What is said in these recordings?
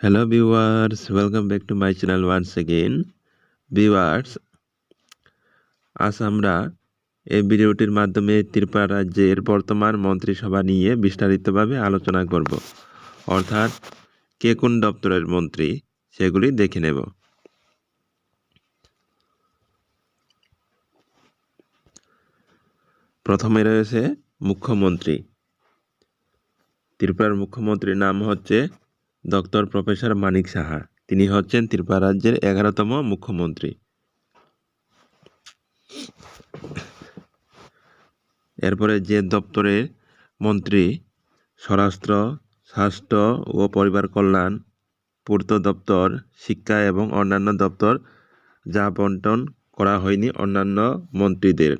Hello viewers, welcome back to my channel once again. Viewers, আজ আমরা এই ভিডিওটির মাধ্যমে ত্রিপুরা রাজ্যের বর্তমান মন্ত্রিসভা নিয়ে বিস্তারিতভাবে আলোচনা করব। অর্থাৎ কে কোন দপ্তরের মন্ত্রী সেগুলি দেখে নেব। প্রথমে রয়েছে মুখ্যমন্ত্রী। ত্রিপুরার মুখ্যমন্ত্রীর নাম হচ্ছে ডক্টর প্রফেসর মানিক সাহা। তিনি হচ্ছেন ত্রিপুরা রাজ্যের এগারোতম মুখ্যমন্ত্রী। এরপরে যে দপ্তরের মন্ত্রী, স্বরাষ্ট্র, স্বাস্থ্য ও পরিবার কল্যাণ, পূর্ত দপ্তর, শিক্ষা এবং অন্যান্য দপ্তর যা বন্টন করা হয়নি অন্যান্য মন্ত্রীদের।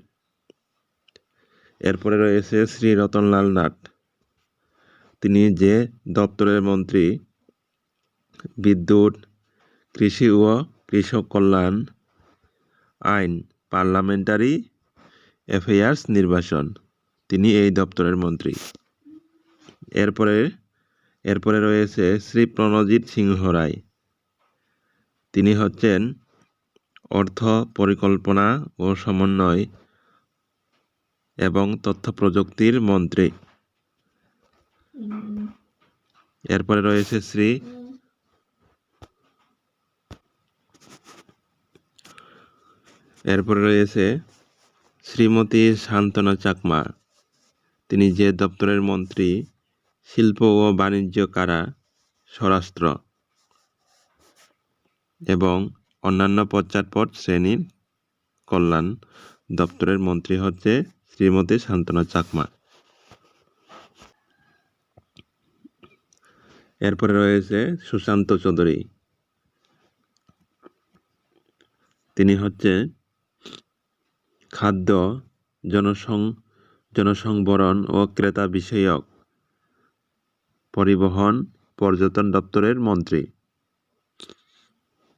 এরপরে রয়েছে শ্রী রতনলাল নাথ। তিনি যে দপ্তরের মন্ত্রী বিদ্যুৎ, কৃষি ও কৃষক কল্যাণ আইন, পার্লামেন্টারি অ্যাফেয়ার্স নির্বাচন। তিনি এই দপ্তরের মন্ত্রী। এরপরে এরপরে রয়েছে শ্রী প্রণজিৎ সিংহ রায়। তিনি হচ্ছেন অর্থ পরিকল্পনা ও সমন্বয় এবং তথ্য প্রযুক্তির মন্ত্রী। এরপরে রয়েছে শ্রী এরপরে রয়েছে শ্রীমতী শান্তনা চাকমা। তিনি যে দপ্তরের মন্ত্রী, শিল্প ও বাণিজ্য কারা, স্বরাষ্ট্র এবং অন্যান্য পশ্চাৎপদ শ্রেণির কল্যাণ দপ্তরের মন্ত্রী হচ্ছে শ্রীমতী শান্তনা চাকমা। এরপরে রয়েছে সুশান্ত চৌধুরী। তিনি হচ্ছে খাদ্য, জনসং, জনসংবরণ ও ক্রেতা বিষয়ক পরিবহন পর্যটন দপ্তরের মন্ত্রী।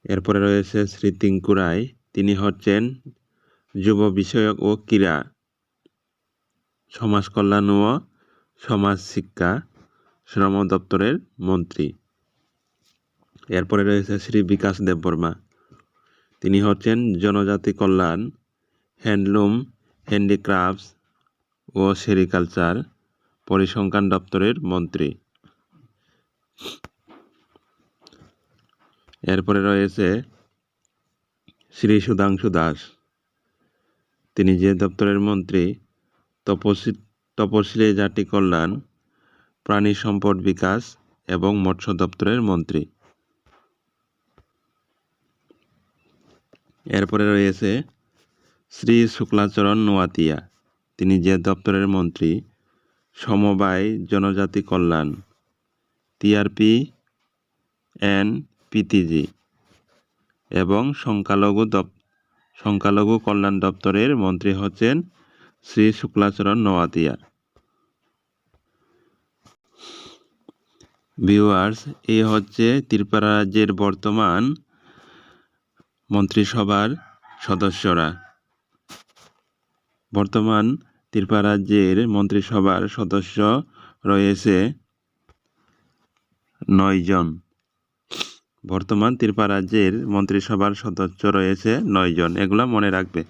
এরপরে রয়েছে শ্রী টিঙ্কু রায় তিনি হচ্ছেন যুব বিষয়ক ও ক্রীড়া, সমাজ কল্যাণ ও সমাজ শিক্ষা শ্রম দপ্তরের মন্ত্রী। এরপরে রয়েছে শ্রী বিকাশ দেববর্মা। তিনি হচ্ছেন জনজাতি কল্যাণ হ্যান্ডলুম, হ্যান্ডিক্রাফটস ও সেরিকালচার পরিসংখ্যান দপ্তরের মন্ত্রী। এরপরে রয়েছে শ্রী সুধাংশু দাস। তিনি যে দপ্তরের মন্ত্রী তপশি তপশিলি জাতি কল্যাণ, প্রাণী সম্পদ বিকাশ এবং মৎস্য দপ্তরের মন্ত্রী। এরপরে রয়েছে শ্রী শুক্লাচরণ নোয়াতিয়া। তিনি যে দপ্তরের মন্ত্রী, সমবায় জনজাতি কল্যাণ, টিআরপি এন পিটিজি এবং সংখ্যালঘু দপ, সংখ্যালঘু কল্যাণ দপ্তরের মন্ত্রী হচ্ছেন শ্রী শুক্লাচরণ নোয়াতিয়া। ভিউয়ার্স, এ হচ্ছে ত্রিপুরা রাজ্যের বর্তমান মন্ত্রিসভার সদস্যরা। বর্তমান ত্রিপুরা রাজ্যের মন্ত্রিসভার সদস্য রয়েছে নয়জন বর্তমান ত্রিপুরা রাজ্যের মন্ত্রিসভার সদস্য রয়েছে নয়জন এগুলো মনে রাখবে।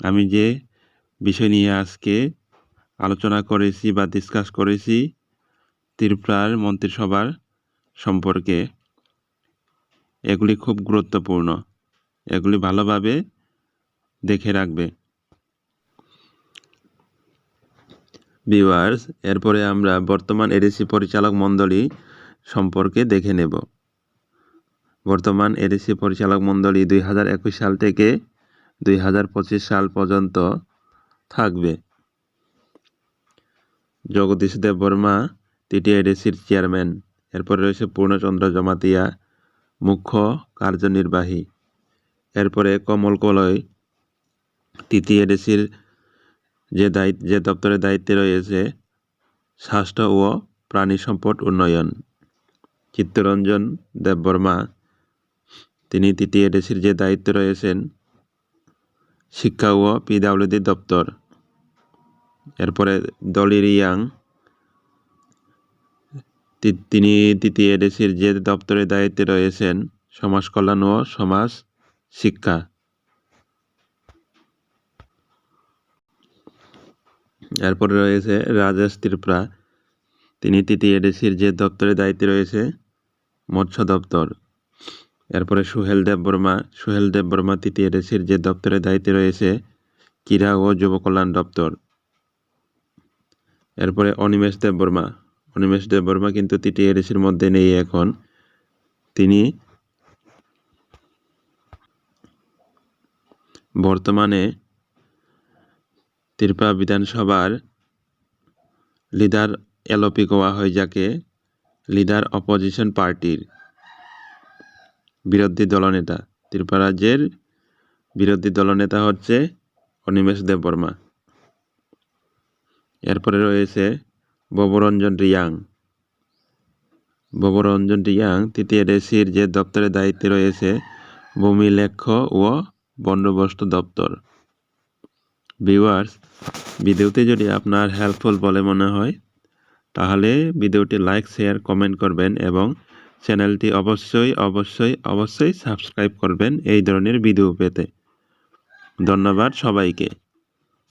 আমি যে বিষয় নিয়ে আজকে আলোচনা করেছি বা ডিসকাস করেছি ত্রিপুরার মন্ত্রিসভার সম্পর্কে, এগুলি খুব গুরুত্বপূর্ণ। এগুলি ভালোভাবে দেখে রাখবে। ভিউয়ার্স, এরপরে আমরা বর্তমান এডিসি পরিচালক মণ্ডলী সম্পর্কে দেখে নেব। বর্তমান এডিসি পরিচালক মণ্ডলী দুই হাজার একুশ সাল থেকে দুই হাজার পঁচিশ সাল পর্যন্ত থাকবে। জগদীশ দেব বর্মা এডিসির চেয়ারম্যান। এরপরে রয়েছে পূর্ণচন্দ্র জমাতিয়া, মুখ্য কার্যনির্বাহী। এরপরে কমল কলয় তৃতীয় এডিসির যে দায়িত্ব, যে দপ্তরের দায়িত্বে রয়েছে স্বাস্থ্য ও প্রাণী সম্পদ উন্নয়ন। চিত্তরঞ্জন দেববর্মা তিনি তৃতীয় এডিসির যে দায়িত্বে রয়েছেন, শিক্ষা ও পিডাব্লিউডি দপ্তর। এরপরে দলির ইয়াং তিনি তৃতীয় এডিসির যে দপ্তরের দায়িত্বে রয়েছেন, সমাজ কল্যাণ ও সমাজ শিক্ষা। এরপরে রয়েছে রাজেশ ত্রিপুরা। তিনি তৃতীয় এডিসির যে দপ্তরের দায়িত্বে রয়েছে, মৎস্য দপ্তর। এরপরে সুহেল দেব বর্মা, সুহেল দেব বর্মা তৃতীয় এডিসির যে দপ্তরের দায়িত্বে রয়েছে, ক্রীড়া ও যুব কল্যাণ দপ্তর। এরপরে অনিমেষ দেব বর্মা। অনিমেষ দেব বর্মা কিন্তু তৃতীয় এডিসির মধ্যে নেই এখন। তিনি বর্তমানে ত্রিপুরা বিধানসভার লিডার এলপি কোয়া হয় যাকে লিডার অপোজিশন পার্টির বিরোধী দলনেতা। ত্রিপুরা রাজ্যের বিরোধী দলনেতা হচ্ছে অনিমেষ দেববর্মা এরপরে রয়েছে ববরঞ্জন রিয়াং। ববরঞ্জন রিয়াং তৃতীয় রেসির যে দপ্তরের দায়িত্বে রয়েছে ভূমি লেখ্য ও বন্দোবস্ত দপ্তর। ভিউয়ার্স ভিডিওটি যদি আপনার হেল্পফুল বলে মনে হয়, তাহলে ভিডিওটি লাইক শেয়ার কমেন্ট করবেন এবং চ্যানেলটি অবশ্যই অবশ্যই অবশ্যই সাবস্ক্রাইব করবেন এই ধরনের ভিডিও পেতে। ধন্যবাদ সবাইকে।